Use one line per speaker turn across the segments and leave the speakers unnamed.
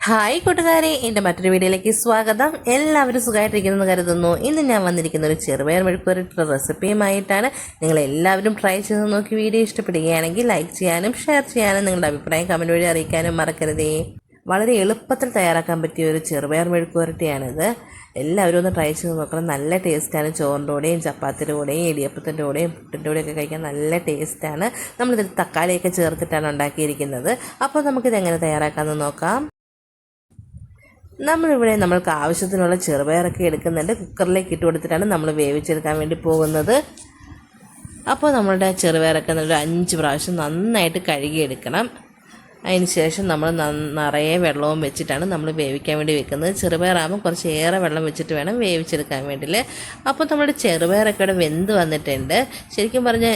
Hi കൂട്ടുകാരെ എന്റെ മറ്റൊരു വീഡിയോയിലേക്ക് സ്വാഗതം. എല്ലാവരും സുഖമായിട്ടിരിക്കുന്നു കരുതുന്നു. ഇന്ന് ഞാൻ വന്നിരിക്കുന്ന ഒരു ചെറുപയർ മെഴുക്കുവരട്ടുള്ള റെസിപ്പിയുമായിട്ടാണ് നിങ്ങൾ എല്ലാവരും ട്രൈ ചെയ്ത് നോക്കി വീഡിയോ ഇഷ്ടപ്പെടുകയാണെങ്കിൽ ലൈക്ക് ചെയ്യാനും ഷെയർ ചെയ്യാനും നിങ്ങളുടെ അഭിപ്രായം കമന്റ് വഴി അറിയിക്കാനും മറക്കരുതേ. വളരെ എളുപ്പത്തിൽ തയ്യാറാക്കാൻ പറ്റിയ ഒരു ചെറുപയർ മെഴുക്കുവരട്ടിയാണിത്. എല്ലാവരും ഒന്ന് ട്രൈ ചെയ്ത് നോക്കണം. നല്ല ടേസ്റ്റാണ് ചോറിന്റെ കൂടെയും ചപ്പാത്തിന്റെ കൂടെയും ഇടിയപ്പത്തിന്റെ കൂടെയും പുട്ടിന്റെ കൂടെയൊക്കെ കഴിക്കാൻ നല്ല ടേസ്റ്റാണ് നമ്മളിതിൽ തക്കാളിയൊക്കെ ചേർത്തിട്ടാണ് ഉണ്ടാക്കിയിരിക്കുന്നത്. അപ്പോൾ നമുക്കിത് എങ്ങനെ തയ്യാറാക്കാമെന്ന് നോക്കാം. നമ്മളിവിടെ നമ്മൾക്ക് ആവശ്യത്തിനുള്ള ചെറുപയറൊക്കെ എടുക്കുന്നുണ്ട്. കുക്കറിലേക്ക് ഇട്ട് കൊടുത്തിട്ടാണ് നമ്മൾ വേവിച്ചെടുക്കാൻ വേണ്ടി പോകുന്നത്. അപ്പോൾ നമ്മളുടെ ചെറുപയറൊക്കെ ഒരു അഞ്ച് പ്രാവശ്യം നന്നായിട്ട് കഴുകിയെടുക്കണം. അതിന് ശേഷം നമ്മൾ നിറയെ വെള്ളവും വെച്ചിട്ടാണ് നമ്മൾ വേവിക്കാൻ വേണ്ടി വെക്കുന്നത്. ചെറുപയറാകുമ്പോൾ കുറച്ച് ഏറെ വെള്ളം വെച്ചിട്ട് വേണം വേവിച്ചെടുക്കാൻ വേണ്ടിയിൽ അപ്പോൾ നമ്മുടെ ചെറുപയറൊക്കെ ഇവിടെ വെന്ത് വന്നിട്ടുണ്ട്. ശരിക്കും പറഞ്ഞാൽ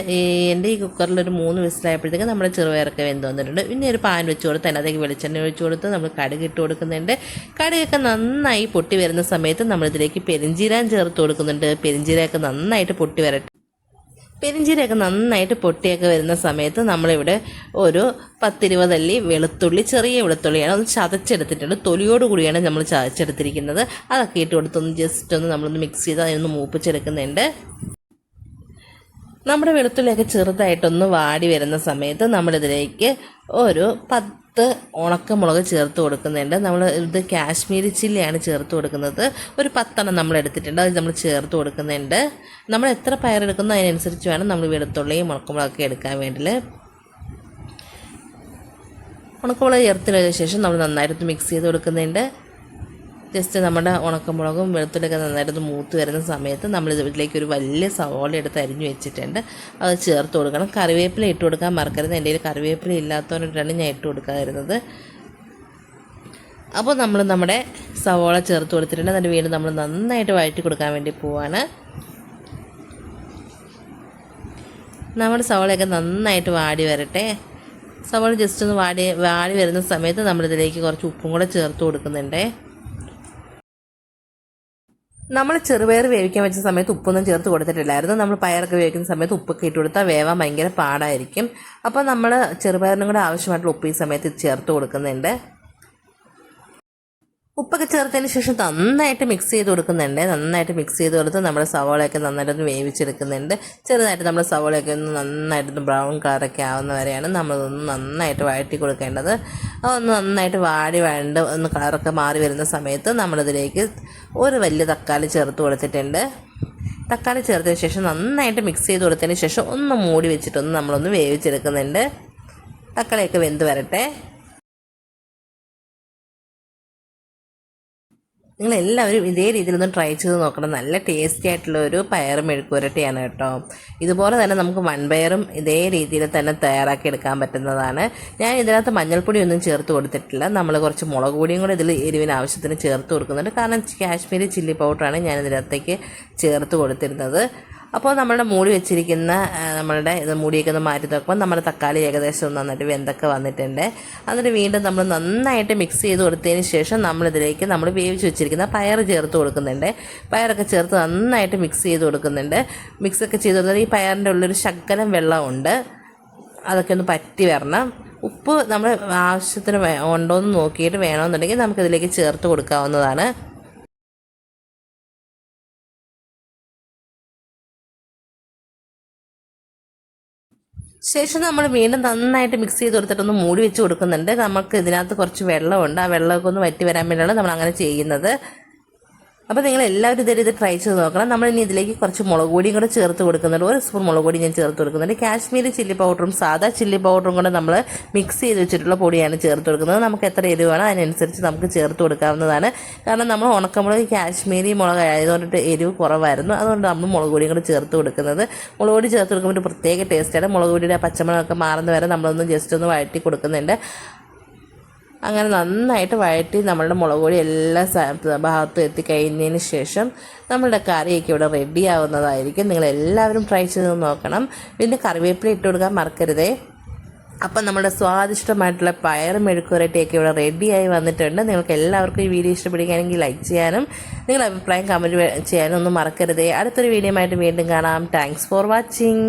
എന്റെ ഈ കുക്കറിൽ ഒരു മൂന്ന് വിസിലായപ്പോഴത്തേക്ക് നമ്മുടെ ചെറുപയറൊക്കെ വെന്ത് വന്നിട്ടുണ്ട്. പിന്നെ ഒരു പാൻ വെച്ച് കൊടുത്ത് അതിനകത്തേക്ക് വെളിച്ചെണ്ണ ഒഴിച്ച് കൊടുത്ത് നമ്മൾ കടുക് ഇട്ട് കൊടുക്കുന്നുണ്ട്. കടുകൊക്കെ നന്നായി പൊട്ടി വരുന്ന സമയത്ത് നമ്മളിതിലേക്ക് പെരിഞ്ചീരാൻ ചേർത്ത് കൊടുക്കുന്നുണ്ട്. പെരിഞ്ചീരമൊക്കെ നന്നായിട്ട് പൊട്ടി വരട്ടെ. പെരിഞ്ചീരൊക്കെ നന്നായിട്ട് പൊട്ടിയൊക്കെ വരുന്ന സമയത്ത് നമ്മളിവിടെ ഒരു പത്തിരുപതല്ലി വെളുത്തുള്ളി ചെറിയ വെളുത്തുള്ളിയാണ് ഒന്ന് ചതച്ചെടുത്തിട്ടുണ്ട്. തൊലിയോട് കൂടിയാണ് നമ്മൾ ചതച്ചെടുത്തിരിക്കുന്നത്. അതൊക്കെ ഇട്ട് കൊടുത്തൊന്ന് ജസ്റ്റ് ഒന്ന് നമ്മളൊന്ന് മിക്സ് ചെയ്ത് അതിനൊന്ന് മൂപ്പിച്ചെടുക്കുന്നുണ്ട്. നമ്മുടെ വെളുത്തുള്ളിയൊക്കെ ചെറുതായിട്ടൊന്ന് വാടി വരുന്ന സമയത്ത് നമ്മളിതിലേക്ക് ഒരു പത്ത് ഉണക്കമുളക് ചേർത്ത് കൊടുക്കുന്നുണ്ട്. നമ്മൾ ഇത് കാശ്മീരി ചില്ലിയാണ് ചേർത്ത് കൊടുക്കുന്നത്. ഒരു പത്തെണ്ണം നമ്മൾ എടുത്തിട്ടുണ്ട്. അത് നമ്മൾ ചേർത്ത് കൊടുക്കുന്നുണ്ട്. നമ്മൾ എത്ര പയറെടുക്കുന്നോ അതിനനുസരിച്ച് വേണം നമ്മൾ വെളുത്തുള്ളിയും ഉണക്കമുളകൊക്കെ എടുക്കാൻ വേണ്ടി ഉണക്കമുളക് ചേർത്തതിന് ശേഷം നമ്മൾ നന്നായിട്ട് മിക്സ് ചെയ്ത് കൊടുക്കുന്നുണ്ട്. ജസ്റ്റ് നമ്മുടെ ഉണക്കമുളകും വെളുത്തുള്ളിയൊക്കെ നന്നായിട്ട് മൂത്ത് വരുന്ന സമയത്ത് നമ്മൾ ഇതിലേക്ക് ഒരു വലിയ സവോള എടുത്ത് അരിഞ്ഞു വെച്ചിട്ടുണ്ട്. അത് ചേർത്ത് കൊടുക്കണം. കറിവേപ്പില ഇട്ട് കൊടുക്കാൻ മറക്കരുത്. എന്റെ കയ്യിൽ കറിവേപ്പില ഇല്ലാത്തതുകൊണ്ടിട്ടാണ് ഞാൻ ഇട്ട് കൊടുക്കാതിരുന്നത്. അപ്പോൾ നമ്മൾ നമ്മുടെ സവോള ചേർത്ത് കൊടുത്തിട്ടുണ്ട്. അതിന്റെ വീണ്ടും നമ്മൾ നന്നായിട്ട് വഴറ്റി കൊടുക്കാൻ വേണ്ടി പോവാണ്. നമ്മുടെ സവോളയൊക്കെ നന്നായിട്ട് വാടി വരട്ടെ. സവോള ജസ്റ്റ് ഒന്ന് വാടി വാടി വരുന്ന സമയത്ത് നമ്മളിതിലേക്ക് കുറച്ച് ഉപ്പും കൂടെ ചേർത്ത് കൊടുക്കുന്നുണ്ടേ. നമ്മൾ ചെറുപയർ വേവിക്കാൻ വെച്ച സമയത്ത് ഉപ്പൊന്നും ചേർത്ത് കൊടുത്തിട്ടില്ലായിരുന്നു. നമ്മൾ പയറൊക്കെ വേവിക്കുന്ന സമയത്ത് ഉപ്പൊക്കെ ഇട്ട് കൊടുത്താൽ വേവാൻ ഭയങ്കര പാടായിരിക്കും. അപ്പോൾ നമ്മൾ ചെറുപയറിനും കൂടെ ആവശ്യമായിട്ടുള്ള ഉപ്പ് ഈ സമയത്ത് ചേർത്ത് കൊടുക്കുന്നുണ്ട്. ഉപ്പൊക്കെ ചേർത്തതിന് ശേഷം നന്നായിട്ട് മിക്സ് ചെയ്ത് കൊടുക്കുന്നുണ്ട്. നന്നായിട്ട് മിക്സ് ചെയ്ത് കൊടുത്ത് നമ്മുടെ സവോളയൊക്കെ നന്നായിട്ടൊന്ന് വേവിച്ചെടുക്കുന്നുണ്ട്. ചെറുതായിട്ട് നമ്മുടെ സവോളയൊക്കെ ഒന്ന് നന്നായിട്ടൊന്ന് ബ്രൗൺ കളറൊക്കെ ആവുന്ന വരെയാണ് നമ്മളതൊന്ന് നന്നായിട്ട് വഴറ്റി കൊടുക്കേണ്ടത്. ഒന്ന് നന്നായിട്ട് വാടി വേണ്ട ഒന്ന് കളറൊക്കെ മാറി വരുന്ന സമയത്ത് നമ്മളിതിലേക്ക് ഒരു വലിയ തക്കാളി ചേർത്ത് കൊടുത്തിട്ടുണ്ട്. തക്കാളി ചേർത്തതിന് ശേഷം നന്നായിട്ട് മിക്സ് ചെയ്ത് കൊടുത്തതിന് ശേഷം ഒന്ന് മൂടി വെച്ചിട്ടൊന്ന് നമ്മളൊന്ന് വേവിച്ചെടുക്കുന്നുണ്ട്. തക്കാളിയൊക്കെ വെന്ത് വരട്ടെ. നിങ്ങൾ എല്ലാവരും ഇതേ രീതിയിലൊന്ന് ട്രൈ ചെയ്ത് നോക്കണം. നല്ല ടേസ്റ്റി ആയിട്ടുള്ള ഒരു പയർ മെഴുക്കുരട്ടിയാണ് കേട്ടോ. ഇതുപോലെ തന്നെ നമുക്ക് വൺ പയറും ഇതേ രീതിയിൽ തന്നെ തയ്യാറാക്കി എടുക്കാൻ പറ്റുന്നതാണ്. ഞാൻ ഇതിനകത്ത് മഞ്ഞൾപ്പൊടി ഒന്നും ചേർത്ത് കൊടുത്തിട്ടില്ല. നമ്മൾ കുറച്ച് മുളക് പൊടിയും കൂടെ ഇതിൽ എരിവിന് ആവശ്യത്തിന് ചേർത്ത് കൊടുക്കുന്നുണ്ട്. കാരണം കാശ്മീരി ചില്ലി പൗഡറാണ് ഞാൻ ഇതിനകത്തേക്ക് ചേർത്ത് കൊടുത്തിരുന്നത്. അപ്പോൾ നമ്മളുടെ മൂടി വെച്ചിരിക്കുന്ന നമ്മളുടെ ഇത് മൂടിയൊക്കെ ഒന്ന് മാറ്റി നോക്കുമ്പോൾ നമ്മുടെ തക്കാളി ഏകദേശം നന്നായിട്ട് വെന്തൊക്കെ വന്നിട്ടുണ്ട്. എന്നിട്ട് വീണ്ടും നമ്മൾ നന്നായിട്ട് മിക്സ് ചെയ്ത് കൊടുത്തതിന് ശേഷം നമ്മളിതിലേക്ക് നമ്മൾ വേവിച്ച് വെച്ചിരിക്കുന്ന പയർ ചേർത്ത് കൊടുക്കുന്നുണ്ട്. പയറൊക്കെ ചേർത്ത് നന്നായിട്ട് മിക്സ് ചെയ്ത് കൊടുക്കുന്നുണ്ട്. മിക്സൊക്കെ ചെയ്ത് കൊടുത്താൽ ഈ പയറിന്റെ ഉള്ളൊരു ശകലം വെള്ളമുണ്ട്. അതൊക്കെ ഒന്ന് പറ്റി വരണം. ഉപ്പ് നമ്മൾ ആവശ്യത്തിന് ഉണ്ടോ എന്ന് നോക്കിയിട്ട് വേണമെന്നുണ്ടെങ്കിൽ നമുക്കിതിലേക്ക് ചേർത്ത് കൊടുക്കാവുന്നതാണ്. ശേഷം നമ്മൾ വീണ്ടും നന്നായിട്ട് മിക്സ് ചെയ്ത് കൊടുത്തിട്ടൊന്ന് മൂടി വെച്ച് കൊടുക്കുന്നുണ്ട്. നമുക്ക് ഇതിനകത്ത് കുറച്ച് വെള്ളമുണ്ട്. ആ വെള്ളമൊക്കെ ഒന്ന് വറ്റി വരാൻ വേണ്ടിയാണ് നമ്മൾ അങ്ങനെ ചെയ്യുന്നത്. അപ്പോൾ നിങ്ങൾ എല്ലാവരും ഇതേ ഇത് ട്രൈ ചെയ്ത് നോക്കണം. നമ്മൾ ഇനി ഇതിലേക്ക് കുറച്ച് മുളക് പൊടിയും കൂടെ ചേർത്ത് കൊടുക്കുന്നുണ്ട്. ഒരു സ്പൂൺ മുളക് പൊടി ഞാൻ ചേർത്ത് കൊടുക്കുന്നുണ്ട്. കാശ്മീരി ചില്ലി പൗഡറും സാധാ ചില്ലി പൗഡറും കൂടെ നമ്മൾ മിക്സ് ചെയ്ത് വെച്ചിട്ടുള്ള പൊടിയാണ് ചേർത്ത് കൊടുക്കുന്നത്. നമുക്ക് എത്ര എരിവ് വേണം അതിനനുസരിച്ച് നമുക്ക് ചേർത്ത് കൊടുക്കാവുന്നതാണ്. കാരണം നമ്മൾ ഉണക്കമുളക് കാശ്മീരി മുളക് ആയതുകൊണ്ടിട്ട് എരിവ് കുറവായിരുന്നു. അതുകൊണ്ട് നമ്മൾ മുളക് പൊടിയും കൂടെ ചേർത്ത് കൊടുക്കുന്നത്. മുളക് പൊടി ചേർത്ത് കൊടുക്കുമ്പോൾ ഒരു പ്രത്യേക ടേസ്റ്റാണ് മുളക് പൊടിയുടെ പച്ചമുളകൊക്കെ മാറുന്ന വരെ നമ്മളൊന്ന് ജസ്റ്റ് ഒന്ന് വഴറ്റി കൊടുക്കുന്നുണ്ട്. അങ്ങനെ നന്നായിട്ട് വഴറ്റി നമ്മളുടെ മുളക് പൊടി എല്ലാ ഭാഗത്തും എത്തിക്കഴിഞ്ഞതിന് ശേഷം നമ്മളുടെ കറിയൊക്കെ ഇവിടെ റെഡി ആവുന്നതായിരിക്കും. നിങ്ങൾ എല്ലാവരും ട്രൈ ചെയ്ത് നോക്കണം. പിന്നെ കറിവേപ്പില ഇട്ട് കൊടുക്കാൻ മറക്കരുതേ. അപ്പം നമ്മുടെ സ്വാദിഷ്ടമായിട്ടുള്ള പയർ മെഴുക്കുരട്ടിയൊക്കെ ഇവിടെ റെഡിയായി വന്നിട്ടുണ്ട്. നിങ്ങൾക്ക് എല്ലാവർക്കും ഈ വീഡിയോ ഇഷ്ടപ്പെടുകയാണെങ്കിൽ ലൈക്ക് ചെയ്യാനും നിങ്ങളുടെ അഭിപ്രായം കമന്റ് ചെയ്യാനും ഒന്നും മറക്കരുതേ. അടുത്തൊരു വീഡിയോ ആയിട്ട് വീണ്ടും കാണാം. Thanks for watching